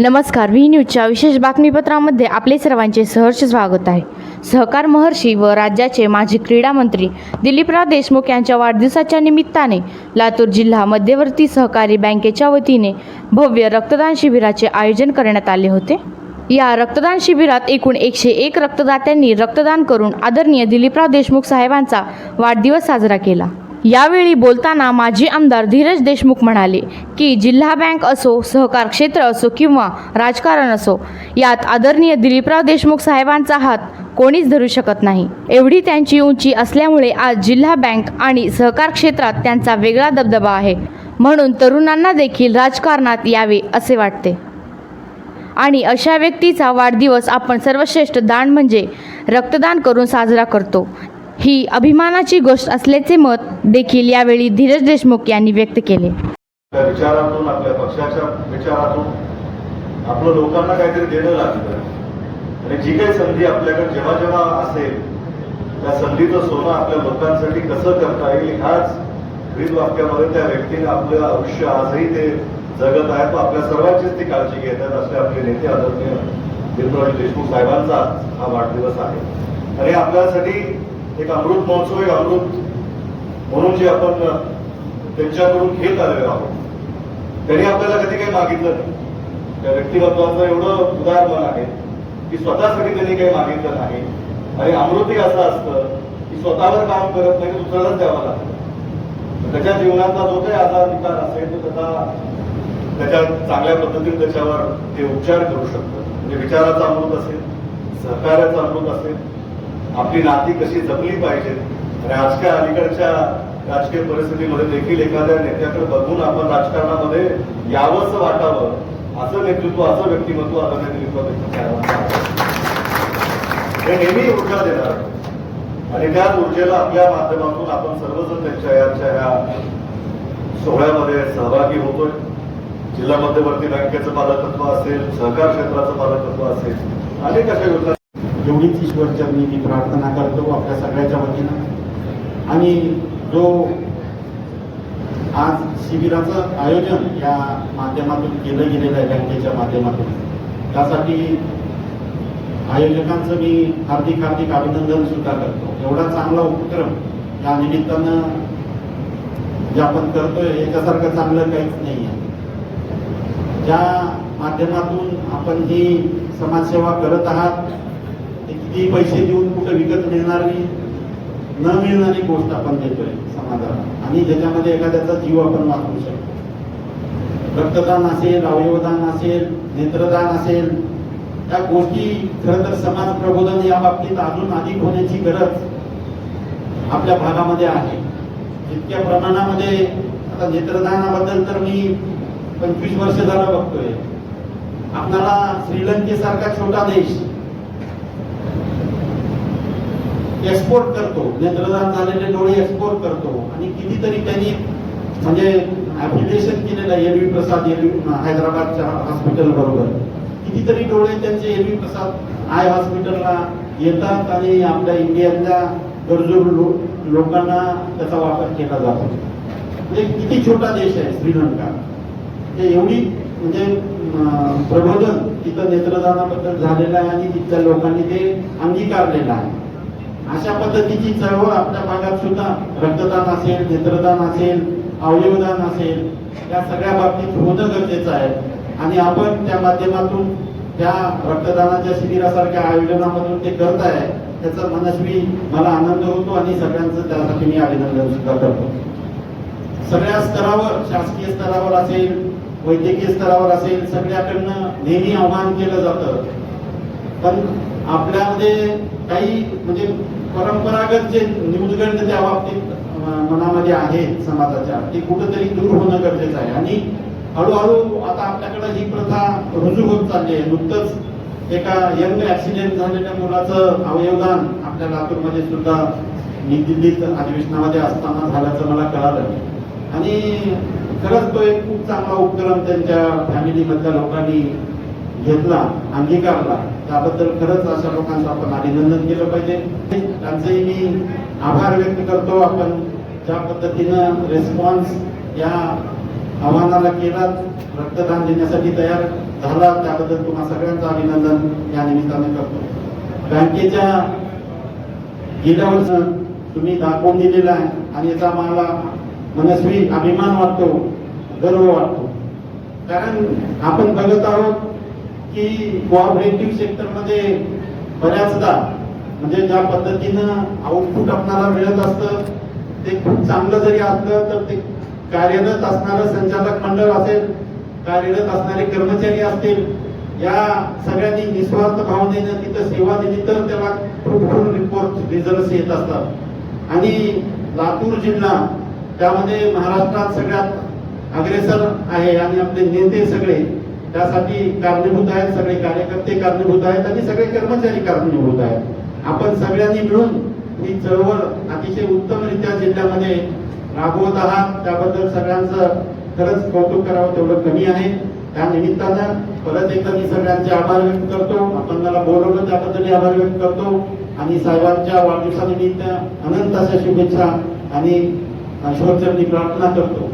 नमस्कार व्ही न्यूजच्या विशेष बातमीपत्रामध्ये आपले सर्वांचे सहर्ष स्वागत आहे. सहकार महर्षी व राज्याचे माजी क्रीडा मंत्री दिलीपराव देशमुख यांच्या वाढदिवसाच्या निमित्ताने लातूर जिल्हा मध्यवर्ती सहकारी बँकेच्या वतीने भव्य रक्तदान शिबिराचे आयोजन करण्यात आले होते. या रक्तदान शिबिरात एकूण एकशे एक रक्तदात्यांनी रक्तदान करून आदरणीय दिलीपराव देशमुख साहेबांचा वाढदिवस साजरा केला. यावेळी बोलताना माजी आमदार धीरज देशमुख म्हणाले की जिल्हा बँक असो सहकार क्षेत्र असो किंवा राजकारण असो यात आदरणीय दिलीपराव देशमुख साहेबांचा हात कोणीच धरू शकत नाही. एवढी त्यांची उंची असल्यामुळे आज जिल्हा बँक आणि सहकार क्षेत्रात त्यांचा वेगळा दबदबा आहे. म्हणून तरुणांना देखील राजकारणात यावे असे वाटते. आणि अशा व्यक्तीचा वाढदिवस आपण सर्वश्रेष्ठ दान म्हणजे रक्तदान करून साजरा करतो. ही अभिमानाची गोष्ट असल्याचे मत देखील यावेळी धीरज देशमुख यांनी व्यक्त केले. आपल्या विचारातून आपल्या पक्षाच्या विचारातून आपलं लोकांना काहीतरी देणं लागतं. आणि जी काही संधी आपल्याकडे जेव्हा जेव्हा असेल त्या संधीचं सोनं आपल्या लोकांसाठी कसं करता येईल ह्याच ब्रीद वाक्यामध्ये त्या व्यक्तीने आपलं आयुष्य आजही ते जगत आहे. तो आपल्या सर्वांचीच ती काळजी घेत आहेत असे आपले नेते आदरणीय दिलराव देशमुख साहेबांचा हा वाढदिवस आहे. आणि आपल्यासाठी एक अमृत महोत्सव एक अमृत म्हणून जे आपण त्यांच्याकडून घेत आलेलो आहोत. त्यांनी आपल्याला कधी काही मागितलं नाही. त्या व्यक्तिमत्वाचं एवढं उदाहरण आहे की स्वतःसाठी त्यांनी काही मागितलं नाही. आणि अमृतही असं असतं की स्वतःवर काम करत नाही दुसऱ्यालाच द्यावं लागतं. त्याच्या जीवनाचा जो काही आजार विकार असेल तो त्याचा त्याच्या चांगल्या पद्धतीने त्याच्यावर ते उपचार करू शकतं. म्हणजे विचाराचा अमृत असेल सहकार्याचा अमृत असेल आपली नाती कशी जपली पाहिजेत आणि आजच्या अलीकडच्या राजकीय परिस्थितीमध्ये देखील एखाद्या नेत्याकडे बघून आपण राजकारणामध्ये यावंच वाटावं असं नेतृत्व असं व्यक्तिमत्व आदरणीय दिलीपराव हे नेहमी ऊर्जा देणार. आणि त्याच ऊर्जेला आपल्या माध्यमातून आपण सर्वजण त्यांच्या याच्या ह्या सोहळ्यामध्ये सहभागी होतोय. जिल्हा मध्यवर्ती बँकेचं पालकत्व असेल सहकार क्षेत्राचं पालकत्व असेल अनेक अशा योजना एवढीच ईश्वरचरणी मी प्रार्थना करतो आपल्या सगळ्याच्या वतीनं. आणि जो आज शिबिराचं आयोजन या माध्यमातून केलं गेलेलं आहे बँकेच्या माध्यमातून त्यासाठी आयोजकांचं मी हार्दिक हार्दिक अभिनंदन सुद्धा करतो. एवढा चांगला उपक्रम या निमित्तानं जे आपण करतोय याच्यासारखं चांगलं काहीच नाही आहे. ज्या माध्यमातून आपण ही समाजसेवा करत आहात ती पैसे देऊन कुठं विकत मिळणारी न मिळणारी गोष्ट आपण देतोय समाजाला. आणि ज्याच्यामध्ये एखाद्याचा जीव आपण वाचवू शकतो. रक्तदान असेल अवयवदान असेल नेत्रदान असेल त्या गोष्टी खरं तर समाज प्रबोधन या बाबतीत अजून अधिक होण्याची गरज आपल्या भागामध्ये आहे. जितक्या प्रमाणामध्ये आता नेत्रदानाबद्दल तर मी पंचवीस वर्ष झालं बघतोय. आपल्याला श्रीलंकेसारखा छोटा देश एक्सपोर्ट करतो. नेत्रदान झालेले डोळे एक्सपोर्ट करतो. आणि कितीतरी त्यांनी म्हणजे ऍप्लिकेशन केलेलं आहे एलवी प्रसाद एलवी हैदराबादच्या हॉस्पिटल बरोबर. कितीतरी डोळे त्यांचे एलवी प्रसाद आय हॉस्पिटलला येतात आणि आपल्या इंडियातल्या गरजू लो- लोकांना त्याचा वापर केला जातो. म्हणजे किती छोटा देश आहे श्रीलंका. ते एवढी म्हणजे प्रबोधन तिथं नेत्रदानाबद्दल झालेलं आहे आणि तिथल्या लोकांनी ते अंगीकारलेलं आहे. अशा पद्धतीची चळवळ आपल्या भागात सुद्धा रक्तदान असेल नेत्रदान असेल अवयवदान असेल या सगळ्या बाबतीत होणं गरजेचं आहे. आणि आपण त्या माध्यमातून त्या रक्तदानाच्या शिबिरासारख्या आयोजनामधून ते करत आहे त्याचा मनस्वी मला आनंद होतो आणि सगळ्यांचं त्यासाठी मी अभिनंदन सुद्धा करतो. सगळ्या स्तरावर शासकीय स्तरावर असेल वैद्यकीय स्तरावर असेल सगळ्याकडनं नेहमी आव्हान केलं जातं. पण आपल्यामध्ये काही म्हणजे परंपरागत जे न्यूजगंड त्या बाबतीत मनामध्ये आहे समाजाच्या ते कुठंतरी दूर होणं गरजेचं आहे. आणि हळूहळू आता आपल्याकडे ही प्रथा रुजू होत चालली आहे. नुकतंच एका यंग ऍक्सिडेंट झालेल्या मुलाचं अवयवदान आपल्या लातूरमध्ये सुद्धा मी दिल्लीत अधिवेशनामध्ये असताना झाल्याचं मला कळालं. आणि खरंच तो एक खूप चांगला उपक्रम त्यांच्या फॅमिलीमधल्या लोकांनी घेतला अंगीकारला. त्याबद्दल खरंच अशा लोकांचं आपण अभिनंदन केलं पाहिजे. त्यांचंही मी आभार व्यक्त करतो. आपण ज्या पद्धतीनं रिस्पॉन्स या आव्हानाला केला रक्तदान देण्यासाठी तयार झाला त्याबद्दल तुम्हा सगळ्यांचं अभिनंदन. या निमित्ताने करतो. बँकेच्या गेल्या वर्ष तुम्ही दाखवून दिलेला आहे आणि याचा मला मनस्वी अभिमान वाटतो गर्व वाटतो. कारण आपण बघत आहोत की कोऑपरेटिव्ह सेक्टरमध्ये बऱ्याचदा म्हणजे ज्या पद्धतीनं आउटपुट आपणाला मिळत असतं ते खूप चांगलं जरी असलं तर ते कार्यरत असणारं संचालक मंडळ असेल कार्यरत असणारे कर्मचारी असतील या सगळ्यांनी निस्वार्थ भावनेनं तिथं सेवा दिली तर त्याला फ्रुटफुल रिपोर्ट रिझल्ट येत असतात. आणि लातूर जिल्हा त्यामध्ये महाराष्ट्रात सगळ्यात अग्रेसर आहे आणि आपले नेते सगळे त्यासाठी कारणीभूत आहेत सगळे कार्यकर्ते कारणीभूत आहेत आणि सगळे कर्मचारी कारणीभूत आहेत. आपण सगळ्यांनी मिळून ही चळवळ अतिशय उत्तमरित्या जिल्ह्यामध्ये राबवत आहात. त्याबद्दल सगळ्यांचं खरंच कौतुक करावं तेवढं कमी आहे. त्या निमित्तानं परत एकदा मी सगळ्यांचे आभार व्यक्त करतो. आपण मला बोलवलं त्याबद्दल आभार व्यक्त करतो. आणि साहेबांच्या वाढदिवसानिमित्त अनंत अशा शुभेच्छा आणि ईश्वरचरणी प्रार्थना करतो.